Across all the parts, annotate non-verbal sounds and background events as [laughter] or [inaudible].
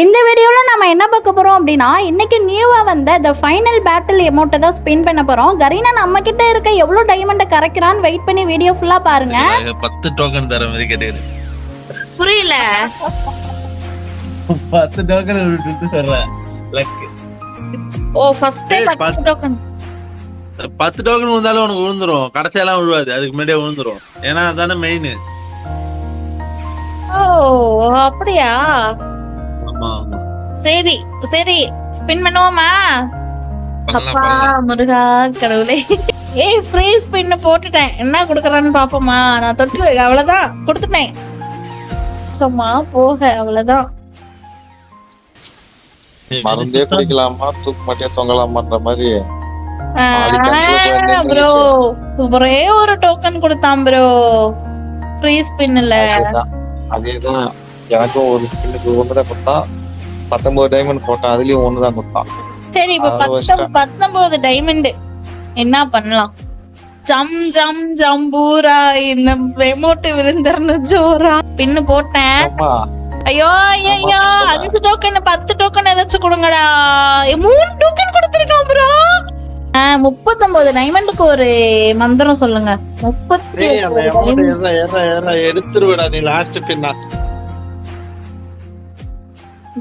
இந்த வீடியோவில் நம்ம என்ன பார்க்க போகிறோம் அப்படின்னா இன்னைக்கு நியூவாக வந்த த ஃபைனல் பேட்டில் எமௌண்ட்டை தான் ஸ்பின் பண்ண போகிறோம் கரீனா நம்ம கிட்ட இருக்க எவ்வளோ டைமண்டை கரைக்கிறான்னு வெயிட் பண்ணி வீடியோ ஃபுல்லாக பாருங்க. பத்து டோக்கன் தர மாதிரி கேட்டேன் புரியல. பத்து டோக்கன் விட்டு சொல்றேன். லக் ஓ ஃபர்ஸ்ட் ஏய், பத்து டோக்கன் பத்து டோக்கன் விழுந்தாலும் உனக்கு விழுந்துரும். கடைசியெல்லாம் விழுவாது. அதுக்கு முன்னாடியே விழுந்துரும். ஏன்னா அதானே மெயின் ஓ அப்படியா? சரி சரி ஸ்பின் பண்ணுவோமா? அப்பா முருகா கடவுளே. ஏய் ஃப்ரீ ஸ்பின் போட்டுட்டேன். என்ன கொடுக்குறான்னு பாப்போமா? நான் தொட்டு அவ்வளவுதான். கொடுத்துட்டேன். சும்மா போக அவ்வளவுதான். மருந்தே குடிக்கலாமா? தூக்கு மாட்டியா தொங்கலாமான்ற மாதிரி. ப்ரோ ஒரே ஒரு டோக்கன் கொடுத்தான் ப்ரோ ஃப்ரீ ஸ்பின்ல அதேதான். அதேதான். எனக்கும் ஒரு ஸ்பின்னுக்கு ஒண்ணுதான் கொடுத்தான் பத்தொன்பது டைமண்ட் போட்டான் அதுலயும் ஒண்ணுதான் கொடுத்தான் சரி இப்ப. பத்தொன்பது டைமண்ட் என்ன பண்ணலாம்? ஜம் ஜம் ஜம்பூரா இந்த எமோட்டு விழுந்தர்னு ஜோரா. ஸ்பின் போட்டேன். ஐயோ ஐயோ அஞ்சு டோக்கன் பத்து டோக்கன் ஏதாச்சும் கொடுங்கடா. மூணு டோக்கன் கொடுத்துருக்கான் ப்ரோ முப்பத்தொன்பது டைமண்டுக்கு ஒரு மந்திரம் சொல்லுங்க. முப்பத்தி எடுத்துருவேடா நீ லாஸ்ட் பின்னா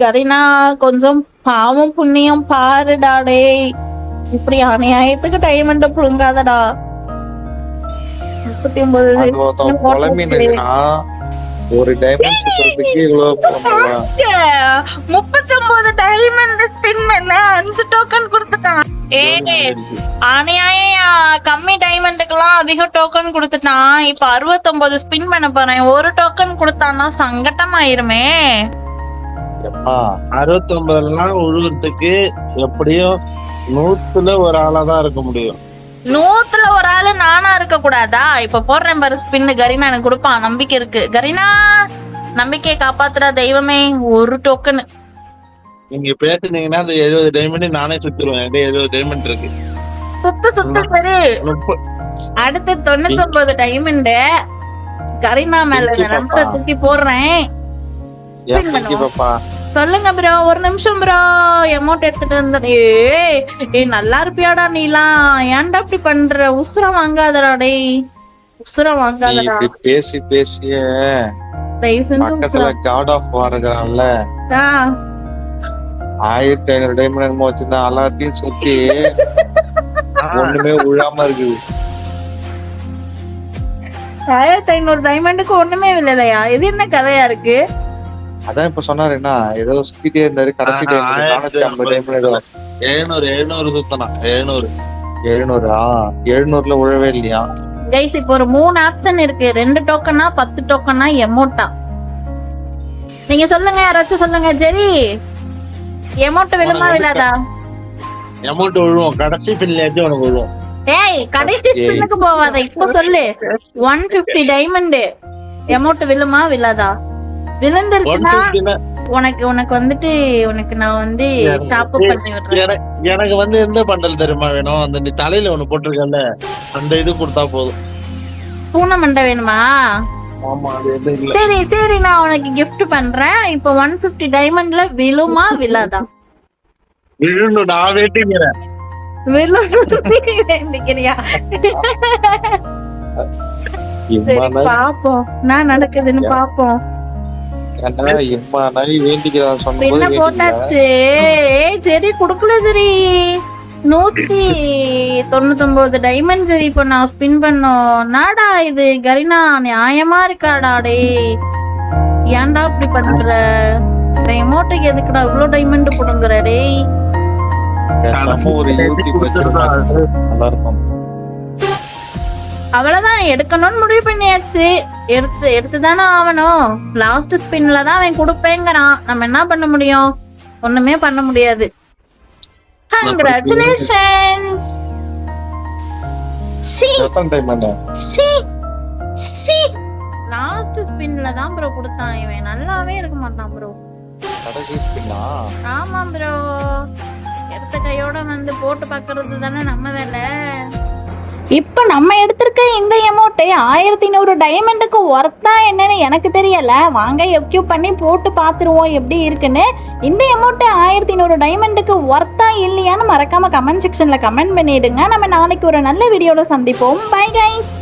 கரீனா கொஞ்சம் பாவம் புண்ணியம் பாருடா டேய் இப்படி அநியாயத்துக்கு டைமண்ட புழுங்காதடா. முப்பத்தி ஒன்பது ஒரு டைமண்ட் சுத்துறதுக்கு இவ்வளவு பண்ணுவான் முப்பத்தொன்பது டைமண்ட் ஸ்பின் பண்ண அஞ்சு டோக்கன் கொடுத்துட்டான். ஏய் அநியாயா கம்மி டைமண்டுக்கெல்லாம் அதிக டோக்கன் கொடுத்துட்டான். இப்ப அறுபத்தொன்பது ஸ்பின் பண்ண போறேன். ஒரு டோக்கன் கொடுத்தான்னா சங்கடம் ஆயிருமே எப்பா அறுபத்தி ஒன்பதுலாம் உழுவுறதுக்கு எப்படியும் நூத்துல ஒரு ஆளா தான் இருக்க முடியும். நூத்துல ஒரு ஆளு நானா இருக்க கூடாதா? இப்ப போடுறேன் பாரு ஸ்பின்னு கரீனா எனக்கு கொடுப்பான். நம்பிக்கை இருக்கு. கரீனா நம்பிக்கையை காப்பாத்துறா தெய்வமே. ஒரு டோக்கன் நீங்க பேசுனீங்கன்னா அந்த எழுபது டைமண்ட் நானே சுத்திருவேன். என்கிட்ட எழுபது டைமண்ட் இருக்கு. சுத்து சுத்து சரி. அடுத்து தொண்ணூத்தி ஒன்பது டைமண்ட் கரீனா மேல நம்பரை பாப்பா. தூக்கி போடுறேன். சொல்லுங்க ப்ரோ ஒரு நிமிஷம் ப்ரோ அமௌண்ட் எடுத்துட்டு வந்து ஏய் ஏய் நல்லா இருப்பியாடா நீலாம் ஏன்டா இப்படி பண்ற? உசுர வாங்காதடா டேய். உசுர வாங்காதடா. பேசி பேசிய. தயவு செஞ்சு உசுர பக்கத்துல காட் ஆஃப் ஆ, ஆயிரத்தி ஐநூறு டைமண்ட் என்னமோ வச்சிருந்தா எல்லாத்தையும் சுத்தி [laughs] ஒண்ணுமே இருக்குது. ஆயிரத்தி ஐநூறு டைமண்டுக்கு ஒண்ணுமே இல்லையா இது என்ன கதையா இருக்கு? அதான் இப்ப சொன்னாரு என்ன ஏதோ சுத்திட்டே இருந்தாரு கடைசி எழுநூறு எழுநூறு சுத்தனா எழுநூறு. எழுநூறா? எழுநூறுல விழவே இல்லையா? கைஸ் இப்போ ஒரு மூணு ஆப்ஷன் இருக்கு. ரெண்டு டோக்கனா பத்து டோக்கனா எமோட்டா நீங்க சொல்லுங்க யாராச்சும் சொல்லுங்க. ஜெரி எமௌண்ட் விழுமா விழாதா? அமௌண்ட் விழுவோம். கடைசி பின்னாச்சும் உனக்கு விழுவோம். ஏய் கடைசி ஸ்பின்னுக்கு போவாத. இப்ப சொல்லு. ஒன் பிப்டி டைமண்ட் எமௌண்ட் விழுமா விழாதா? விழுந்துருச்சுன்னா உனக்கு உனக்கு வந்துட்டு உனக்கு நான் வந்து டாப் அப் பண்ணி விடுறேன் எனக்கு வந்து எந்த பண்டல் தெரியுமா வேணும்? அந்த நீ தலையில ஒண்ணு போட்டிருக்கல அந்த இது கொடுத்தா போதும். பூனை மண்டை வேணுமா? சரி சரி நான் உனக்கு gift பண்றேன். இப்போ ஒன் பிப்டி டைமண்ட்ல விழுமா விழாதா? விழுந்து நான் வேட்டிங்கிறேன் விழும் வேண்டிக்கிறியா? சரி பாப்போம். நான் நடக்குதுன்னு பாப்போம். என்ன போட்டாச்சு. சரி குடுக்கல சரி நூத்தி தொண்ணூத்தொன்பது டைமண்ட் சரி இப்போ நான் ஸ்பின் பண்ணோம். நாடா இது? கரினா நியாயமா இருக்காடா டேய். ஏன்டா இப்படி பண்ற? இந்த எமௌண்ட்டுக்கு எதுக்குடா இவ்ளோ டைமண்ட் புடுங்குற டேய். அவ்வளவுதான் எடுக்கணும்னு முடிவு பண்ணியாச்சு. எடுத்து எடுத்து தானே ஆகணும் லாஸ்ட் ஸ்பின்ல தான் அவன் கொடுப்பேங்கிறான். நம்ம என்ன பண்ண முடியும்? ஒண்ணுமே பண்ண முடியாது. கங்க்ராச்சுலேஷன்ஸ் லாஸ்ட் ஸ்பின்ல தான் ப்ரோ கொடுத்தான். இவன் நல்லாவே இருக்க மாட்டான் ப்ரோ ஆமா ப்ரோ எடுத்த கையோட வந்து போட்டு பாக்குறது தானே நம்ம வேலை. இப்போ நம்ம எடுத்திருக்க இந்த எமௌண்ட்டு ஆயிரத்தி நூறு டைமண்டுக்கு ஒர்த்தா என்னன்னு எனக்கு தெரியல. வாங்க எக்யூ பண்ணி போட்டு பார்த்துருவோம் எப்படி இருக்குன்னு. இந்த எமௌண்ட்டு ஆயிரத்தி நூறு டைமண்டுக்கு ஒர்த்தா இல்லையான்னு மறக்காம கமெண்ட் செக்ஷனில் கமெண்ட் பண்ணிடுங்க. நம்ம நாளைக்கு ஒரு நல்ல வீடியோவில் சந்திப்போம். Bye guys